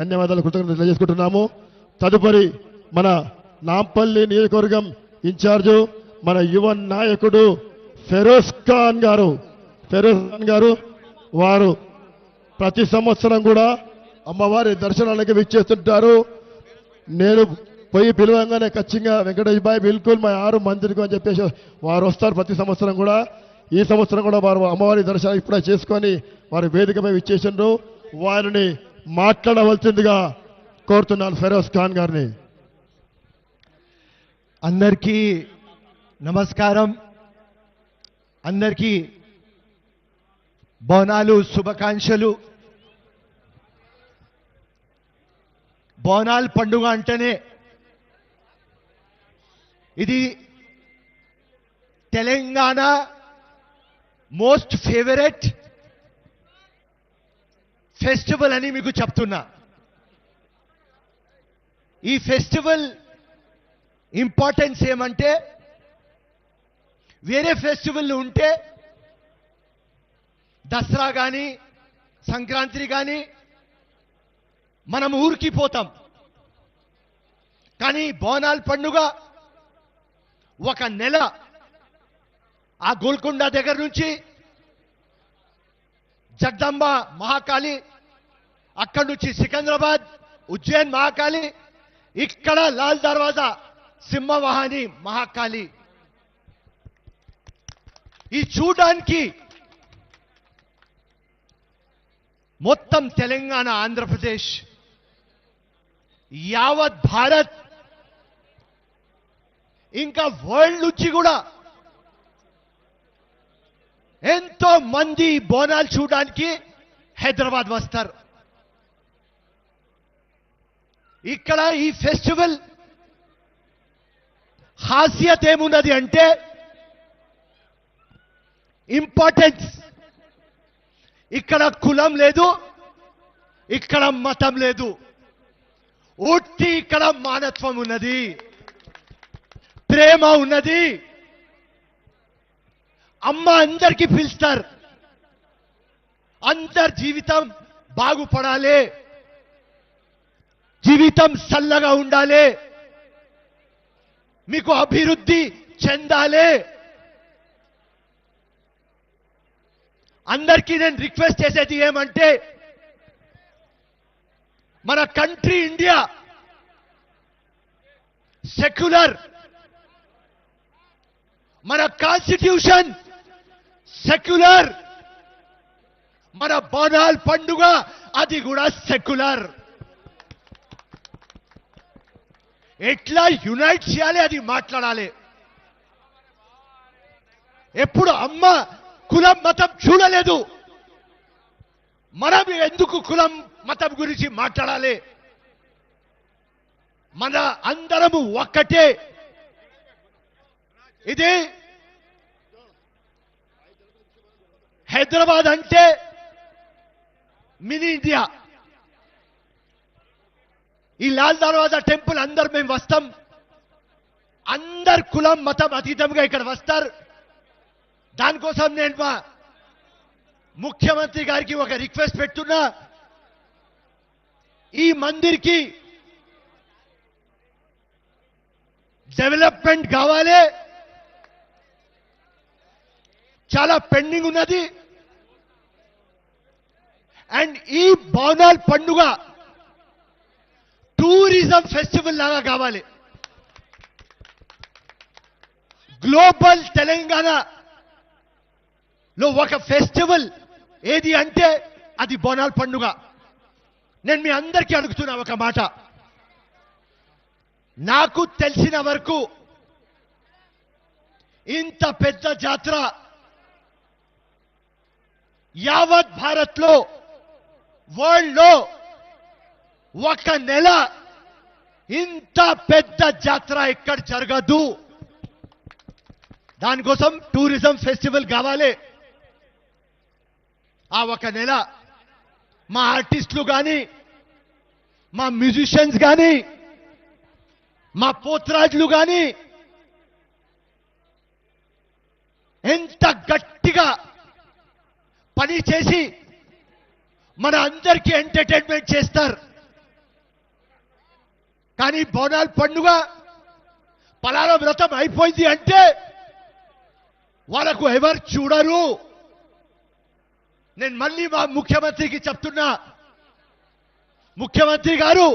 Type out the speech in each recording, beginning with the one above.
ధన్యవాదాలు కృతజ్ఞతలు తెలియజేసుకుంటున్నాము. తదుపరి మన నాంపల్లి నియోజకవర్గం ఇన్ఛార్జు మన యువ నాయకుడు ఫెరోజ్ ఖాన్ గారు. ఫెరోజ్ ఖాన్ గారు వారు ప్రతి సంవత్సరం కూడా అమ్మవారి దర్శనానికి విచ్చేస్తుంటారు. నేను పోయి పిలవంగానే ఖచ్చితంగా వెంకటేష్ బాయ్ బిల్కుల్ మా ఆరు మందిరికి అని చెప్పేసి వారు వస్తారు ప్రతి సంవత్సరం కూడా. ఈ సంవత్సరం కూడా వారు అమ్మవారి దర్శనం ఇప్పుడే చేసుకొని వారి వేదికపై విచ్చేసిండ్రు. వారిని మాట్లాడవలసిందిగా కోరుతున్నాను ఫెరోజ్ ఖాన్ గారిని. అందరికీ నమస్కారం. అందరికీ బోనాలు శుభాకాంక్షలు. బోనాల్ పండుగ అంటేనే ఇది తెలంగాణ మోస్ట్ ఫేవరెట్ ఫెస్టివల్ అని మీకు చెప్తున్నా. ఈ ఫెస్టివల్ ఇంపార్టెన్స్ ఏమంటే వేరే ఫెస్టివల్ ఉంటే దసరా కానీ సంక్రాంతి కానీ మనం ఊరికి పోతాం. కానీ బోనాల్ పండుగ ఒక నెల ఆ గోల్కొండ దగ్గర నుంచి జగదంబ మహాకాళి అక్కడి నుంచి సికింద్రాబాద్ ఉజ్జయిన్ మహాకాళి ఇక్కడ లాల్ దర్వాజా సింహవాహిని మహాకాళి. ఈ చూడడానికి మొత్తం తెలంగాణ ఆంధ్రప్రదేశ్ యావత్ భారత్ ఇంకా వరల్డ్ నుంచి కూడా ఎంతో మంది బోనాలు చూడడానికి హైదరాబాద్ వస్తారు. ఇక్కడ ఈ ఫెస్టివల్ హాస్యత ఏమున్నది అంటే ఇంపార్టెన్స్. ఇక్కడ కులం లేదు ఇక్కడ మతం లేదు. ఉట్టి ఇక్కడ మానత్వం ఉన్నది ప్రేమ ఉన్నది. అమ్మ అందరికీ పిలుస్తారు. అందరి జీవితం బాగుపడాలి. జీవితం చల్లగా ఉండాలి. మీకు అభివృద్ధి చెందాలి. అందరికీ నేను రిక్వెస్ట్ చేసేది ఏమంటే మన కంట్రీ ఇండియా సెక్యులర్. మన కాన్స్టిట్యూషన్ సెక్యులర్ మన బోనాల్ పండుగ అది కూడా సెక్యులర్ ఎట్లా యునైట్ చేయాలి అది మాట్లాడాలి. ఎప్పుడు అమ్మ కులం మతం చూడలేదు. మనం ఎందుకు కులం మతం గురించి మాట్లాడాలి? మన అందరము ఒక్కటే. ఇది హైదరాబాద్ అంటే మినీ ఇండియా. ఈ లాల్ దర్వాజా టెంపుల్ అందరు మేము వస్తాం. అందరు కులం మతం అతీతంగా ఇక్కడ వస్తారు. దానికోసం నేను మా ముఖ్యమంత్రి గారికి ఒక రిక్వెస్ట్ పెట్టున్నా. ఈ మందిర్కి డెవలప్మెంట్ కావాలి. చాలా పెండింగ్ ఉన్నది. అండ్ ఈ బోనాల్ పండుగ టూరిజం ఫెస్టివల్ లాగా కావాలి. గ్లోబల్ తెలంగాణ లో ఒక ఫెస్టివల్ ఏది అంటే అది బోనాల్ పండుగ. నేను మీ అందరికీ అడుగుతున్నా ఒక మాట. నాకు తెలిసిన వరకు ఇంత పెద్ద జాతర యావత్ భారత్లో వరల్డ్లో ఒక నెల ఇంత పెద్ద జాతర ఎక్కడ జరగదు. దానికోసం టూరిజం ఫెస్టివల్ కావాలి. ఆ ఒక నెల మా ఆర్టిస్టులు కానీ మా మ్యూజిషియన్స్ కానీ మా పోత్రాజులు కానీ ఎంత గట్టిగా పని చేసి మన అందరికీ ఎంటర్టైన్మెంట్ చేస్తారు. కానీ బోనాల పండుగ పలానా వ్రతం అయిపోయింది అంటే వాళ్ళకు ఎవరు చూడరు. నేను మళ్ళీ మా ముఖ్యమంత్రికి చెప్తున్నా. ముఖ్యమంత్రి గారు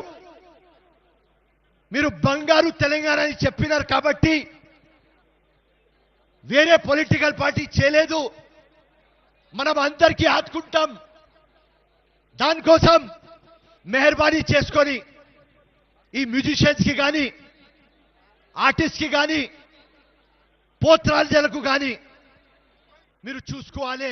మీరు బంగారు తెలంగాణ అని చెప్పినారు కాబట్టి వేరే పొలిటికల్ పార్టీ చేయలేదు. మనం అందరికీ ఆదుకుంటాం. దానికోసం మెహర్బానీ చేసుకొని ఈ మ్యూజిషియన్స్కి కానీ ఆర్టిస్ట్కి కానీ పోత్రాంజలకు కానీ మీరు చూసుకోవాలి.